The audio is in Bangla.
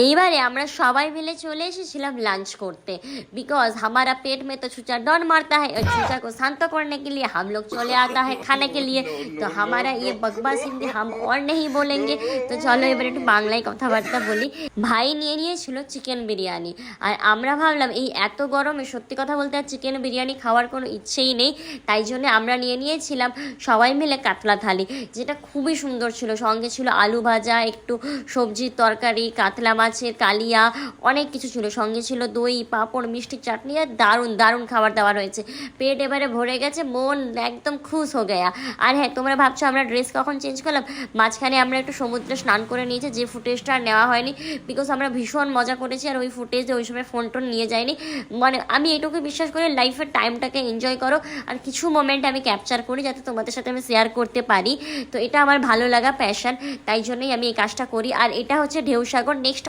এইবারে আমরা সবাই মিলে চলে এসেছিলাম লাঞ্চ করতে। বিকজ हमारा পেট মে তো चूचा ডন মারতা है और चूचा को शांत करने के হাম লোক চলে আতা आता है কে লিয়ে। তো हमारा ये বকবা সিন্দি হাম और नहीं বলেঙ্গে। তো চলো এবার একটু বাংলায় কথাবার্তা বলি। ভাই নিয়ে নিয়েছিল চিকেন বিরিয়ানি। আর আমরা ভাবলাম, এই এত গরমে সত্যি কথা বলতে আর চিকেন বিরিয়ানি খাওয়ার কোনো ইচ্ছেই নেই। তাই জন্য আমরা নিয়ে নিয়েছিলাম সবাই মিলে কাতলা থালি, যেটা খুবই সুন্দর ছিল। সঙ্গে ছিল আলু ভাজা, একটু সবজির তরকারি, কাতলা মাছের কালিয়া, অনেক কিছু ছিল। সঙ্গে ছিল দই, পাঁপড়, মিষ্টি চাটনি আর দারুণ দারুণ খাবার দাবার হয়েছে পেট এবারে ভরে গেছে, মন একদম খুশ হয়ে গেয়া। আর হ্যাঁ তোমরা ভাবছ আমরা ড্রেস কখন চেঞ্জ করলাম? মাঝখানে আমরা একটু সমুদ্রে স্নান করে নিয়েছি, যে ফুটেজটা আর নেওয়া হয়নি। বিকজ আমরা ভীষণ মজা করেছি আর ওই ফুটেজে ওই সময় ফোন টোন নিয়ে যাইনি। মানে আমি এটুকু বিশ্বাস করি লাইফের টাইমটাকে এনজয় করো। আর কিছু মোমেন্ট আমি ক্যাপচার করি, যাতে তোমাদের সাথে আমি শেয়ার করতে পারি। তো এটা আমার ভালো লাগা প্যাশন তাই জন্যই আমি এই কাজটা করি। আর এটা হচ্ছে ঢেউসাগর। নেক্সট